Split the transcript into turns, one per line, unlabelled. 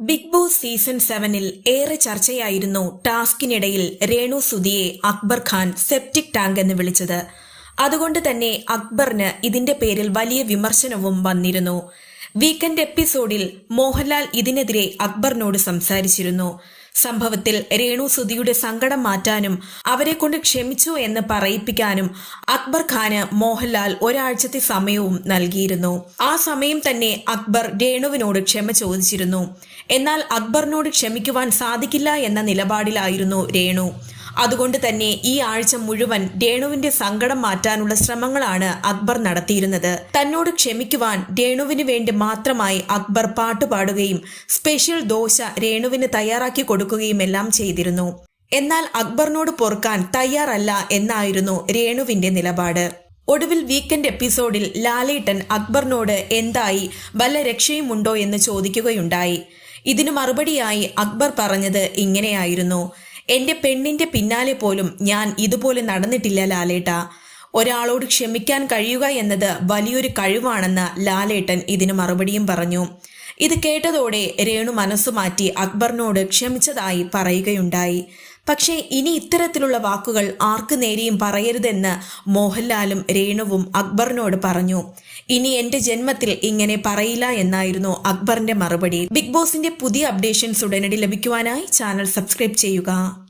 Big boss season സെവനിൽ ഏറെ ചർച്ചയായിരുന്നു ടാസ്കിനിടയിൽ രേണു സുധിയെ അക്ബർ ഖാൻ സെപ്റ്റിക് ടാങ്ക് എന്ന് വിളിച്ചത്. അതുകൊണ്ട് തന്നെ അക്ബറിന് ഇതിന്റെ പേരിൽ വലിയ വിമർശനവും വന്നിരുന്നു. വീക്കെൻഡ് എപ്പിസോഡിൽ മോഹൻലാൽ ഇതിനെതിരെ അക്ബറിനോട് സംസാരിച്ചിരുന്നു. സംഭവത്തിൽ രേണു സുധിയുടെ സങ്കടം മാറ്റാനും അവരെ കൊണ്ട് ക്ഷമിച്ചു എന്ന് പറയിപ്പിക്കാനും അക്ബർ ഖാന് മോഹൻലാൽ ഒരാഴ്ചത്തെ സമയവും നൽകിയിരുന്നു. ആ സമയം തന്നെ അക്ബർ രേണുവിനോട് ക്ഷമ ചോദിച്ചിരുന്നു. എന്നാൽ അക്ബറിനോട് ക്ഷമിക്കുവാൻ സാധിക്കില്ല എന്ന നിലപാടിലായിരുന്നു രേണു. അതുകൊണ്ട് തന്നെ ഈ ആഴ്ച മുഴുവൻ രേണുവിന്റെ സങ്കടം മാറ്റാനുള്ള ശ്രമങ്ങളാണ് അക്ബർ നടത്തിയിരുന്നത്. തന്നോട് ക്ഷമിക്കുവാൻ രേണുവിന് വേണ്ടി മാത്രമായി അക്ബർ പാട്ടുപാടുകയും സ്പെഷ്യൽ ദോശ രേണുവിന് തയ്യാറാക്കി കൊടുക്കുകയും എല്ലാം ചെയ്തിരുന്നു. എന്നാൽ അക്ബറിനോട് പൊറുക്കാൻ തയ്യാറല്ല എന്നായിരുന്നു രേണുവിന്റെ നിലപാട്. ഒടുവിൽ വീക്കെൻഡ് എപ്പിസോഡിൽ ലാലേട്ടൻ അക്ബറിനോട് എന്തായി വല്ല രക്ഷയുമുണ്ടോ എന്ന് ചോദിക്കുകയുണ്ടായി. ഇതിനു മറുപടിയായി അക്ബർ പറഞ്ഞത് ഇങ്ങനെയായിരുന്നു. എന്റെ പെണ്ണിന്റെ പിന്നാലെ പോലും ഞാൻ ഇതുപോലെ നടന്നിട്ടില്ല ലാലേട്ട. ഒരാളോട് ക്ഷമിക്കാൻ കഴിയുക എന്നത് വലിയൊരു കഴിവാണെന്ന് ലാലേട്ടൻ ഇതിന് മറുപടിയും പറഞ്ഞു. ഇത് കേട്ടതോടെ രേണു മനസ്സു മാറ്റി അക്ബറിനോട് ക്ഷമിച്ചതായി പറയുകയുണ്ടായി. പക്ഷേ ഇനി ഇത്തരത്തിലുള്ള വാക്കുകൾ ആർക്കു നേരെയും പറയരുതെന്ന് മോഹൻലാലും രേണുവും അക്ബറിനോട് പറഞ്ഞു. ഇനി എന്റെ ജന്മത്തിൽ ഇങ്ങനെ പറയില്ല എന്നായിരുന്നു അക്ബറിന്റെ മറുപടി. ബിഗ് ബോസിന്റെ പുതിയ അപ്ഡേഷൻസ് ഉടനടി ലഭിക്കുവാനായി ചാനൽ സബ്സ്ക്രൈബ് ചെയ്യുക.